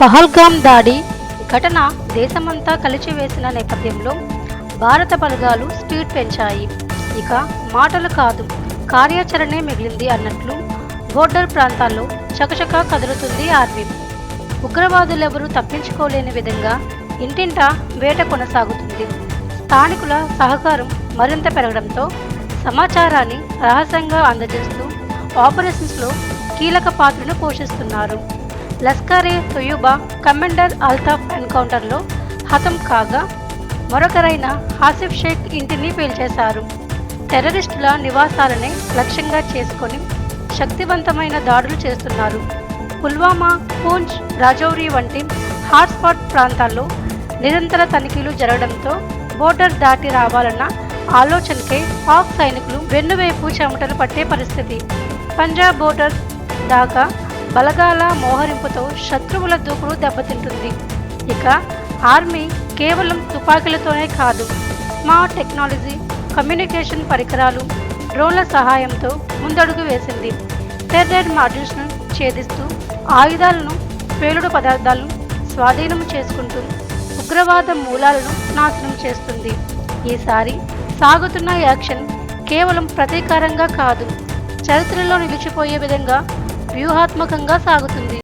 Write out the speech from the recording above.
పహల్గామ్ దాడి ఘటన దేశమంతా కలిచివేసిన నేపథ్యంలో భారత బలగాలు స్పీడ్ పెంచాయి. ఇక మాటలు కాదు కార్యాచరణే మిగిలింది అన్నట్లు బోర్డర్ ప్రాంతాల్లో చకచకా కదులుతుంది ఆర్మీ. ఉగ్రవాదులెవరూ తప్పించుకోలేని విధంగా ఇంటింటా వేట కొనసాగుతుంది. స్థానికుల సహకారం మరింత పెరగడంతో సమాచారాన్ని రహస్యంగా అందజేస్తూ ఆపరేషన్స్లో కీలక పాత్రను పోషిస్తున్నారు. లస్కరే ఏ తొయ్యుబా కమాండర్ అల్తాఫ్ ఎన్కౌంటర్లో హతం కాగా మరొకరైన హాసిఫ్ షేక్ ఇంటిని పేల్చేశారు. టెర్రరిస్టుల నివాసాలనే లక్ష్యంగా చేసుకొని శక్తివంతమైన దాడులు చేస్తున్నారు. పుల్వామా పూంచ్ రాజౌరి వంటి హాట్స్పాట్ ప్రాంతాల్లో నిరంతర తనిఖీలు జరగడంతో బోర్డర్ దాటి రావాలన్న ఆలోచనకే పాక్ సైనికులు వెన్నువైపు చెమటలు పట్టే పరిస్థితి. పంజాబ్ బోర్డర్ దాకా బలగాల మోహరింపుతో శత్రువుల దూకుడు దెబ్బతింటుంది. ఇక ఆర్మీ కేవలం తుపాకీలతోనే కాదు మా టెక్నాలజీ కమ్యూనికేషన్ పరికరాలు డ్రోన్ల సహాయంతో ముందడుగు వేసింది. టెర్రర్ మాడ్యూల్స్ను ఛేదిస్తూ ఆయుధాలను పేలుడు పదార్థాలను స్వాధీనం చేసుకుంటూ ఉగ్రవాద మూలాలను నాశనం చేస్తుంది. ఈసారి సాగుతున్న యాక్షన్ కేవలం ప్రతీకారంగా కాదు చరిత్రలో నిలిచిపోయే విధంగా వ్యూహాత్మకంగా సాగుతుంది.